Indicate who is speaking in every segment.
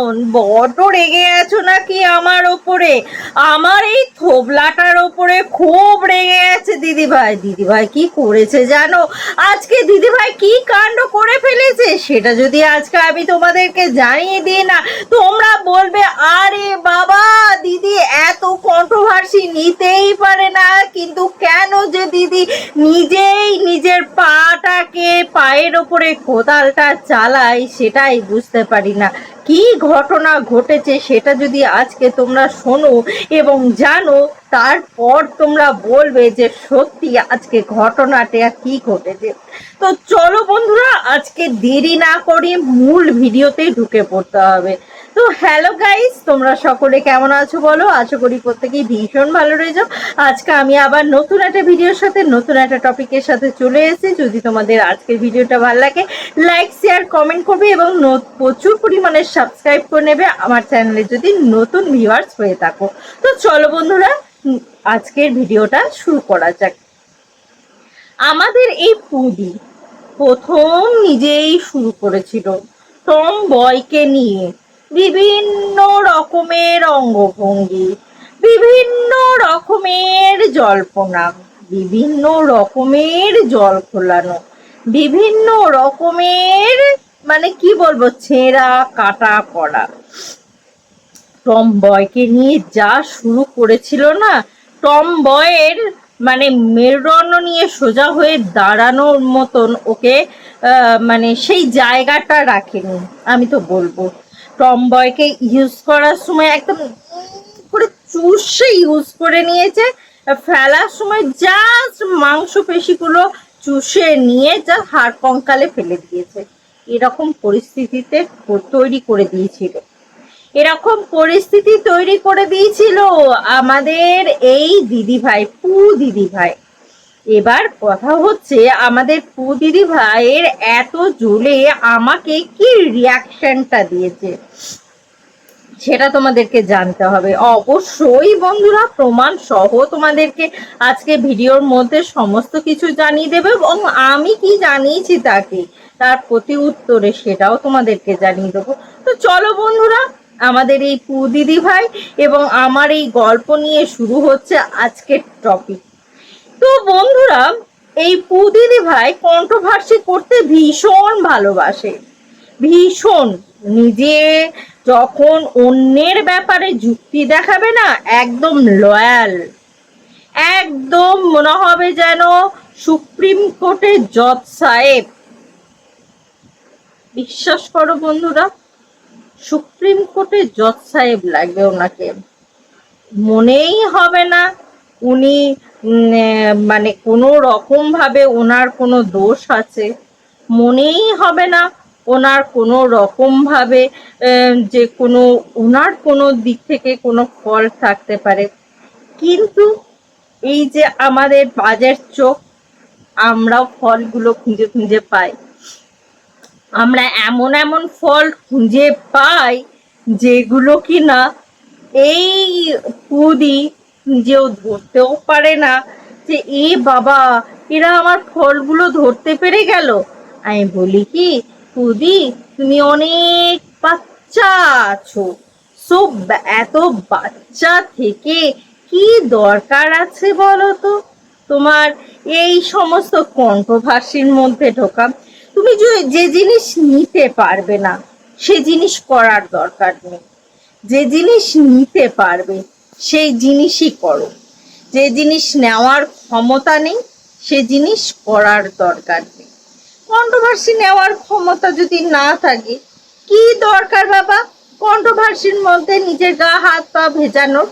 Speaker 1: বোন বড্ড রেগে আছো নাকি আমার ওপরে? আমার এই থোবলাটার ওপরে খুব রেগে আছে দিদিভাই। দিদিভাই কি করেছে জানো? আজকে দিদিভাই কি কাণ্ড করে ফেলেছে সেটা যদি আজকে আমি তোমাদেরকে জানিয়ে দিই না, তোমরা বলবে, আরে বাবা, দিদি কন্ট্রোভার্সি নিতেই পারে না, কিন্তু কেন যে দিদি নিজেই নিজের পাটাকে পায়ের ওপরে কোদালটা চালায় সেটাই বুঝতে পারি না। কি ঘটনা ঘটেছে সেটা যদি আজকে তোমরা শোনো এবং জানো, তারপর তোমরা বলবে যে সত্যি আজকে ঘটনাটা কি ঘটেছে। তো চলো বন্ধুরা, আজকে দেরি না করে মূল ভিডিওতে ঢুকে পড়তে হবে। তো হ্যালো গাইস তোমরা সকলে কেমন আছো বলো? আশা করি প্রত্যেকেই ভীষণ ভালো রয়েছো। আজকে আমি আবার নতুন একটা ভিডিওর সাথে, নতুন একটা টপিকের সাথে চলে এসেছি। যদি তোমাদের আজকের ভিডিওটা ভালো লাগে লাইক শেয়ার কমেন্ট করবে এবং প্রচুর পরিমাণে সাবস্ক্রাইব করে নেবে আমার চ্যানেলে যদি নতুন ভিউয়ার্স হয়ে থাকো। তো চলো বন্ধুরা আজকের ভিডিওটা শুরু করা যাক। আমাদের এই পুদি প্রথম নিজেই শুরু করেছিল টম বয়কে নিয়ে। বিভিন্ন রকমের অঙ্গভঙ্গি, বিভিন্ন রকমের জল্পনা, বিভিন্ন রকমের জল খোলানো, বিভিন্ন রকমের মানে কি বলব, ছেঁড়া, কাটা করা টম বয়কে নিয়ে যা শুরু করেছিল না, টম বয়ের মানে মেরুদণ্ড নিয়ে সোজা হয়ে দাঁড়ানোর মতন ওকে মানে সেই জায়গাটা রাখেনি, আমি তো বলব। টম বয়কে ইউজ করার সময় একদম করে চুষে ইউজ করে নিয়েছে। ফেলার সময় জাস্ট মাংস পেশিগুলো চুষে নিয়ে যা হাড় কঙ্কালে ফেলে দিয়েছে। এরকম পরিস্থিতিতে তৈরি করে দিয়েছিল। এরকম পরিস্থিতি তৈরি করে দিয়েছিল আমাদের এই দিদি ভাই পু দিদি ভাই এবার কথা হচ্ছে আমাদের পু দিদি ভাইয়ের এত জোরে আমাকে কি রিয়াকশনটা দিয়েছে? সেটা তোমাদেরকে জানতে হবে। অবশ্যই বন্ধুরা, প্রমাণ সহ তোমাদেরকে আজকে ভিডিওর মধ্যে সমস্ত কিছু জানিয়ে দেবে এবং আমি কি জানিয়েছি তাকে, তার প্রতি উত্তরে সেটাও তোমাদেরকে জানিয়ে দেবো। তো চলো বন্ধুরা, আমাদের এই পু দিদি ভাই এবং আমার এই গল্প নিয়ে শুরু হচ্ছে আজকের টপিক তো বন্ধুরা, এই পু দিদি ভাই কন্ট্রোভার্সি করতে ভীষণ ভালোবাসে। ভীষণ। নিজে যখন অন্যের ব্যাপারে যুক্তি দেখাবে না, একদম লয়াল একদম মনে হবে যেন সুপ্রিম কোর্টের জজ সাহেব। বিশ্বাস করো বন্ধুরা, সুপ্রিম কোর্টের জজ সাহেব লাগবে ওনাকে। মনেই হবে না উনি মানে কোনো রকম ভাবে ওনার কোনো দোষ আছে। মনেই হবে না ওনার কোনো রকম ভাবে যে কোনো, ওনার কোনো দিক থেকে কোনো ফল থাকতে পারে। কিন্তু এই যে আমাদের বাজের চোখ, আমরাও ফলগুলো খুঁজে খুঁজে পাই। আমরা এমন এমন ফল খুঁজে পাই যেগুলো কি না এই পুদি নিজেও ধরতেও পারে না যে, এ বাবা, এরা আমার ফলগুলো ধরতে পেরে গেল। আমি বলি, কি? পুদি তুমি অনেক বাচ্চা আছো। সো এত বাচ্চা থেকে কি দরকার আছে বলো তো? তোমার এই সমস্ত কণ্ঠভাষীর মধ্যে ঢোকা। তুমি যে জিনিস নিতে পারবে না, সে জিনিস করার দরকার নেই। যে জিনিস নিতে পারবে সেই জিনিসই করো। যে জিনিস নেওয়ার ক্ষমতা নেই, সে জিনিস করার দরকার নেই। কন্ট্রোভার্সি নেওয়ার ক্ষমতা যদি না থাকে, কি দরকার বাবা? কন্ট্রোভার্সির মধ্যে নিজের গা, হাত, পা ভেজানোর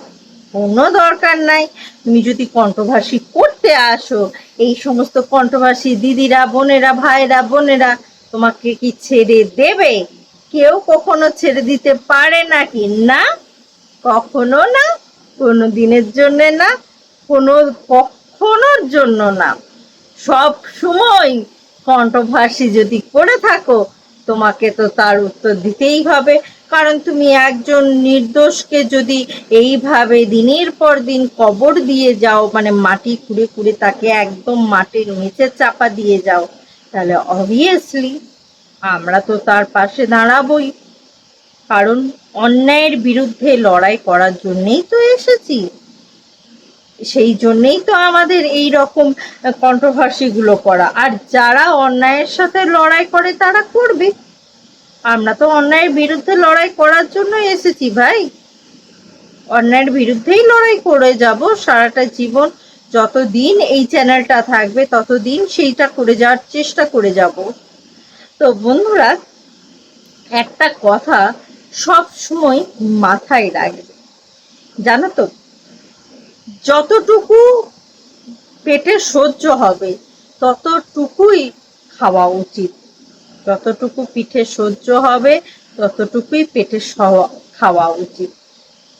Speaker 1: কোনো দরকার নাই। তুমি যদি কন্ট্রোভার্সি করতে আসো, এই সমস্ত কন্ট্রোভার্সি দিদিরা, বোনেরা ভাইরা বোনেরা তোমাকে কি ছেড়ে দেবে? কেউ কখনো ছেড়ে দিতে পারে নাকি? না? কখনো না? কোনো দিনের জন্য না, কোনো কখনোর জন্য না। সব সময় কন্ট্রোভার্সি যদি করে থাকো, তোমাকে তো তার উত্তর দিতেই হবে। কারণ তুমি একজন নির্দোষকে যদি এইভাবে দিনের পর দিন কবর দিয়ে যাও মানে মাটি খুঁড়ে খুঁড়ে তাকে একদম মাটির নিচে চাপা দিয়ে যাও, তাহলে অবভিয়াসলি আমরা তো তার পাশে দাঁড়াবই। কারণ অন্যায়ের বিরুদ্ধে লড়াই করার জন্যেই তো এসেছি। সেই জন্যেই তো আমাদের এই রকম কন্ট্রোভার্সিগুলো করা। আর যারা অন্যায়ের সাথে লড়াই করে, তারা করবে। আমরা তো অন্যায়ের বিরুদ্ধে লড়াই করার জন্য এসেছি ভাই। অন্যায়ের বিরুদ্ধেই লড়াই করে যাব। সারাটা জীবন যতদিন এই চ্যানেলটা থাকবে, ততদিন সেইটা করে যাওয়ার চেষ্টা করে যাব। তো বন্ধুরা, একটা কথা সব সময় মাথায় রাখবে। জানো তো, যতটুকু পেটে সহ্য হবে, ততটুকুই খাওয়া উচিত। যতটুকু পিঠে সহ্য হবে, ততটুকুই পেটে খাওয়া উচিত।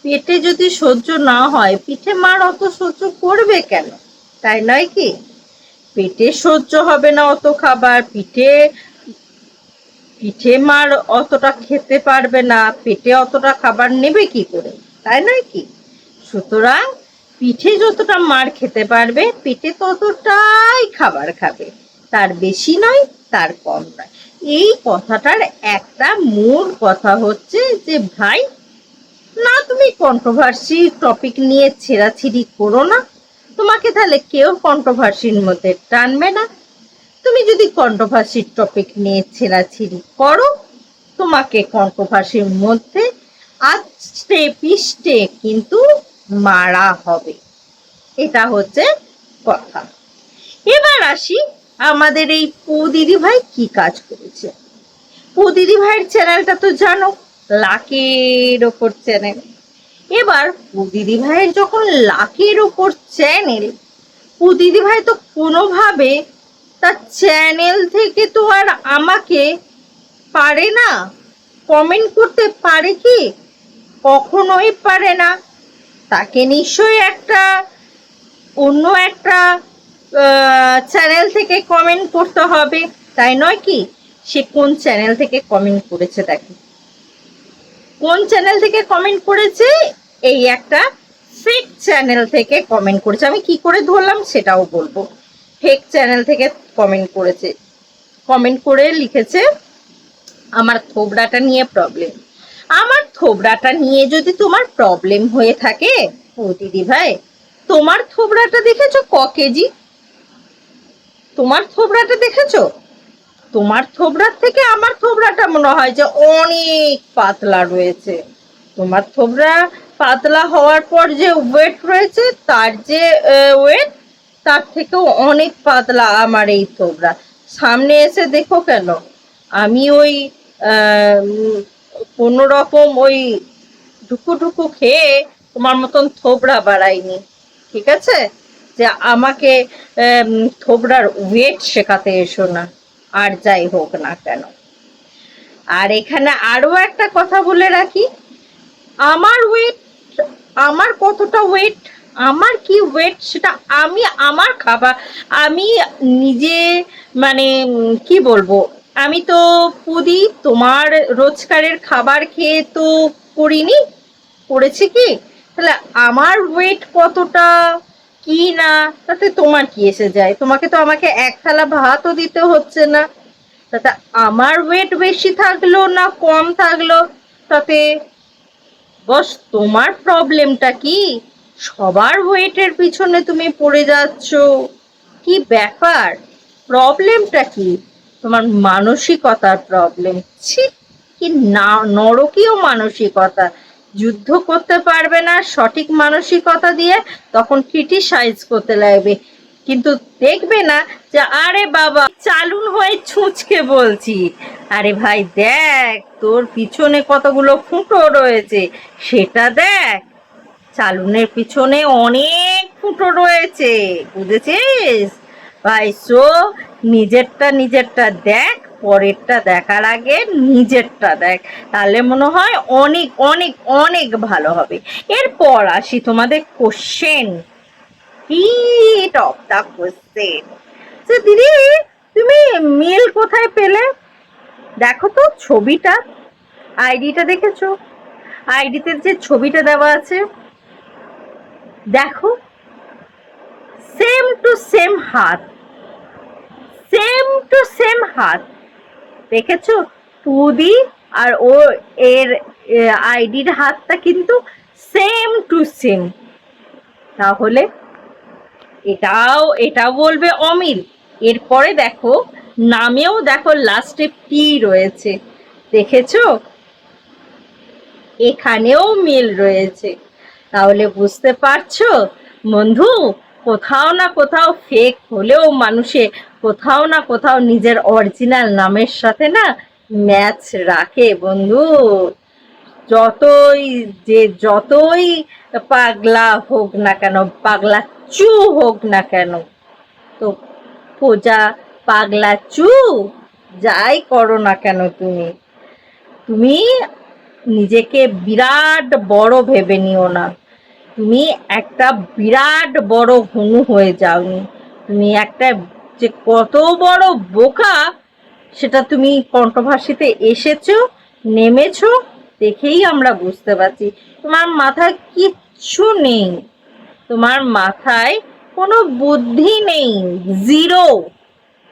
Speaker 1: পেটে যদি সহ্য না হয়, পিঠে মার অত সহ্য করবে কেন? তাই নয় কি? পেটে সহ্য হবে না অত খাবার, পিঠে পিঠে মার অতটা খেতে পারবে না, পেটে অতটা খাবার নেবে কি করে? তাই নয় কি? সুতরাং পিঠে যতটা মার খেতে পারবে, পেটে ততটাই খাবার খাবে। তার বেশি নয়, তার কম নয়। এই কথাটার একটা মূল কথা হচ্ছে যে, ভাই, না, তুমি কন্ট্রোভার্সি টপিক নিয়ে ছেঁড়াছিড়ি করো না। তোমাকে তাহলে কেউ কন্ট্রোভার্সির মধ্যে টানবে না। তুমি যদি কন্ট্রোভার্সির টপিক নিয়ে ছেঁড়াছিড়ি করো, তোমাকে কন্ট্রোভার্সির মধ্যে আষ্টে পিষ্টে কিন্তু মারা হবে। এটা হচ্ছে কথা। এবার আসি আমাদের এই পু ভাই কি কাজ করেছে। পু ভাইয়ের চ্যানেলটা তো জানো, লাকের ওপর চ্যানেল। এবার পু দিদি ভাইয়ের যখন লাকের ওপর চ্যানেল, পু ভাই তো কোনোভাবে তার চ্যানেল থেকে তো আর আমাকে পারে না? কমেন্ট করতে পারে কি? কখনোই পারে না। তাকে নিশ্চয়ই একটা অন্য একটা চ্যানেল থেকে কমেন্ট করতে হবে। তাই নয় কি? সে কোন চ্যানেল থেকে কমেন্ট করেছে দেখো। কোন চ্যানেল থেকে কমেন্ট করেছে? এই একটা ফেক চ্যানেল থেকে কমেন্ট করেছে। আমি কি করে ধরলাম সেটাও বলব। ফেক চ্যানেল থেকে কমেন্ট করেছে। কমেন্ট করে লিখেছে, আমার থোবড়াটা নিয়ে প্রবলেম আমার থোবড়াটা নিয়ে যদি তোমার প্রবলেম হয়ে থাকে, ও দিদি ভাই, তোমার থোবড়াটা দেখেছ ক কেজি? তোমার থোবড়াটা দেখেছ? তোমার থোবড়ার থেকে আমার থোবড়াটা মনে হয় যে অনেক পাতলা রয়েছে। তোমার থোবড়া পাতলা হওয়ার পর যে ওয়েট রয়েছে, তার যে ওয়েট তার থেকেও অনেক পাতলা আমার এই থোবড়া সামনে এসে দেখো কেন? আমি ওই কোনো রকম ওই ঢুকু ঢুকু খেয়ে তোমার মতন থোবড়া বাড়াইনি, ঠিক আছে? যে আমাকে থোবড়ার ওয়েট শেখাতে এসো না, আর যাই হোক না কেন। আর এখানে আরও একটা কথা বলে রাখি, আমার ওয়েট আমার কতটা ওয়েট আমার কি ওয়েট সেটা আমি আমার খাবার, আমি নিজে মানে কি বলব, আমি তো পুদি তোমার রোজকারের খাবার খেয়ে তো করিনি, করেছি কি? তাহলে আমার ওয়েট কতটা, কি না, তাতে তোমার কি এসে যায়? তোমাকে তো আমাকে এক থালা ভাতও দিতে হচ্ছে না। তাতে আমার ওয়েট বেশি থাকল না কম থাকল? তাতে বস, তোমার প্রবলেমটা কি? সবার ওয়েটের পিছনে তুমি পড়ে যাচ্ছ। কি ব্যাপার? প্রবলেমটা কি? তোমার মানসিকতার প্রবলেম ছি, কি না, নরকীয় মানসিকতা। যুদ্ধ করতে পারবে না সঠিক মানসিকতা দিয়ে, তখন ক্রিটিসাইজ করতে লাগবে। কিন্তু দেখবে না যে, আরে বাবা, চালুন হয়ে ছুঁচকে বলছি। আরে ভাই, দেখ, তোর পিছনে কতগুলো ফুটো রয়েছে। সেটা দেখ। চালুনের পিছনে অনেক ফুটো রয়েছে। বুঝেছিস? ভাই সো নিজেরটা নিজেরটা দেখ, পরেরটা দেখার আগে নিজেরটা দেখ। তাহলে মনে হয় অনেক অনেক অনেক ভালো হবে। এরপর আসি তোমাদের question hit of the question দিদি, তুমি মেল কোথায় পেলে? দেখো তো ছবিটা। আইডিটা দেখেছ? আইডিতে যে ছবিটা দেওয়া আছে দেখো সেম টু সেম হাত সেম টু সেম হাত, দেখেছ? পুদি আর ও এর আইডির হাতটা কিন্তু সেম টু সেম তাহলে এটাও এটাও বলবে অমিল। এরপরে দেখো, নামেও দেখো লাস্টে পি রয়েছে। দেখেছ? এখানেও মিল রয়েছে। তাহলে বুঝতে পারছ? বন্ধু, কোথাও না কোথাও ফেক হলেও মানুষে কোথাও না কোথাও নিজের অরিজিনাল নামের সাথে না ম্যাচ রাখে বন্ধু। যতই যে যতই পাগলা হোক না কেন, পাগলা চু হোক না কেন, তো পূজা পাগলা চু, যাই করো না কেন তুমি। তুমি নিজেকে বিরাট বড় ভেবে নিও না। তুমি একটা বিরাট বড় হনু হয়ে যাওনি। তুমি একটা যে কত বড় বোকা, সেটা তুমি কণ্ঠভাষীতে এসেছ, নেমেছো, দেখেই আমরা বুঝতে পারছি। তোমার মাথায় কিচ্ছু নেই। তোমার মাথায় কোনো বুদ্ধি নেই। জিরো।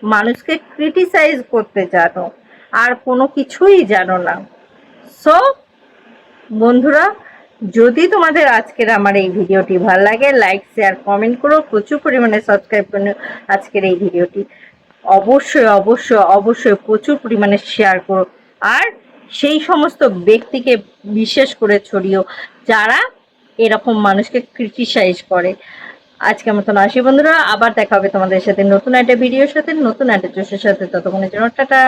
Speaker 1: মানুষকে ক্রিটিসাইজ করতে জানো, আর কোনো কিছুই জানো না। সো বন্ধুরা, যদি তোমাদের আজকের আমার এই ভিডিওটি ভালো লাগে লাইক শেয়ার কমেন্ট করো, প্রচুর পরিমাণে সাবস্ক্রাইব করো আজকের এই ভিডিওটি। অবশ্যই অবশ্যই অবশ্যই প্রচুর পরিমাণে শেয়ার করো। আর সেই সমস্ত ব্যক্তিকে বিশেষ করে ছড়িও, যারা এরকম মানুষকে ক্রিটিসাইজ করে। আজকের মতন আসি বন্ধুরা, আবার দেখা হবে তোমাদের সাথে নতুন একটা ভিডিওর সাথে, নতুন একটা জোশের সাথে। ততক্ষণের জন্য টাটা।